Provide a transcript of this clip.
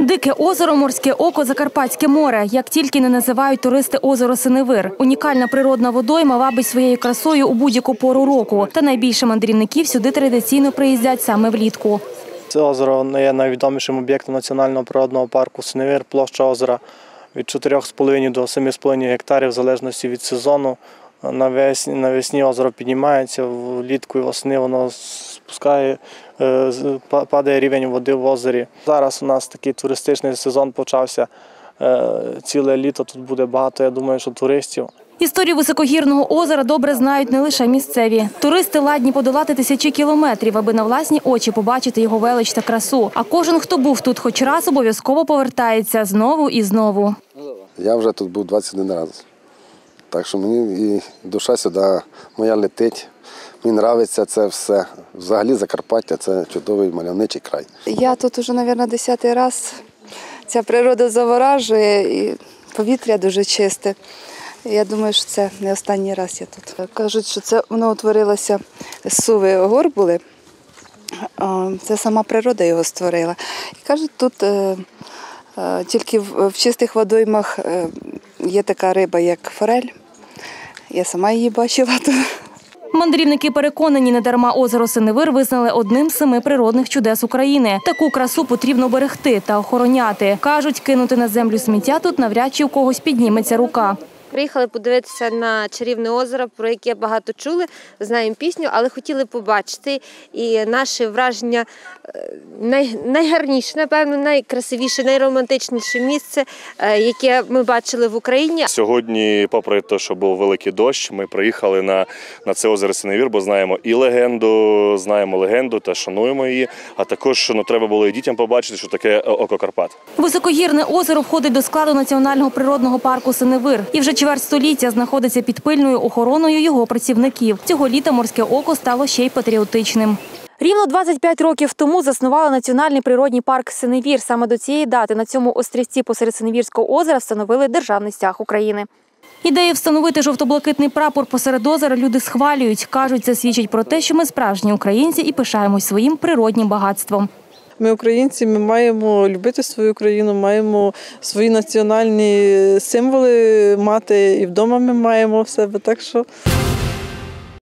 Дике озеро, морське око, Закарпатське море. Як тільки не називають туристи озеро Синевир. Унікальна природна водойма вабить своєю красою у будь-яку пору року. Та найбільше мандрівників сюди традиційно приїздять саме влітку. Це озеро є найвідомішим об'єктом національного природного парку Синевир. Площа озера від 4,5 до 7,5 гектарів, в залежності від сезону. Навесні, навесні озеро піднімається, влітку і восени воно спускає, е, з- падає рівень води в озері. Зараз у нас такий туристичний сезон почався. е, Ціле літо тут буде багато, я думаю, що туристів. Історію високогірного озера добре знають не лише місцеві. Туристи ладні подолати тисячі кілометрів, аби на власні очі побачити його велич та красу. А кожен, хто був тут хоч раз, обов'язково повертається знову і знову. Я вже тут був 21 раз. Так що мені і душа сюди моя летить. Мені подобається це все. Взагалі Закарпаття це чудовий мальовничий край. Я тут уже, мабуть, десятий раз. Ця природа заворажує і повітря дуже чисте. Я думаю, що це не останній раз я тут. Кажуть, що це воно утворилося з суви гор були. Це сама природа його створила. І кажуть, тут е, е, тільки в, чистих водоймах е, є така риба, як форель. Я сама її бачила тут. Мандрівники переконані, недарма озеро Синевир визнали одним з семи природних чудес України. Таку красу потрібно берегти та охороняти. Кажуть, кинути на землю сміття тут навряд чи у когось підніметься рука. Приїхали подивитися на чарівне озеро, про яке багато чули, знаємо пісню, але хотіли побачити. І наше враження е, най, найгарніше, напевно, найкрасивіше, найромантичніше місце, е, яке ми бачили в Україні. Сьогодні, попри те, що був великий дощ, ми приїхали на, на це озеро Синевір, бо знаємо і легенду, знаємо легенду та шануємо її. А також ну, треба було і дітям побачити, що таке око Карпат. Високогірне озеро входить до складу національного природного парку Синевир і вже чверть століття знаходиться під пильною охороною його працівників. Цього літа морське око стало ще й патріотичним. Рівно 25 років тому заснували національний природний парк Синевір. Саме до цієї дати на цьому острівці посеред Синевірського озера встановили державний стяг України. Ідею встановити жовто-блакитний прапор посеред озера люди схвалюють. Кажуть, це свідчить про те, що ми справжні українці і пишаємось своїм природнім багатством. Ми українці, ми маємо любити свою країну, маємо свої національні символи мати і вдома ми маємо в себе. Так що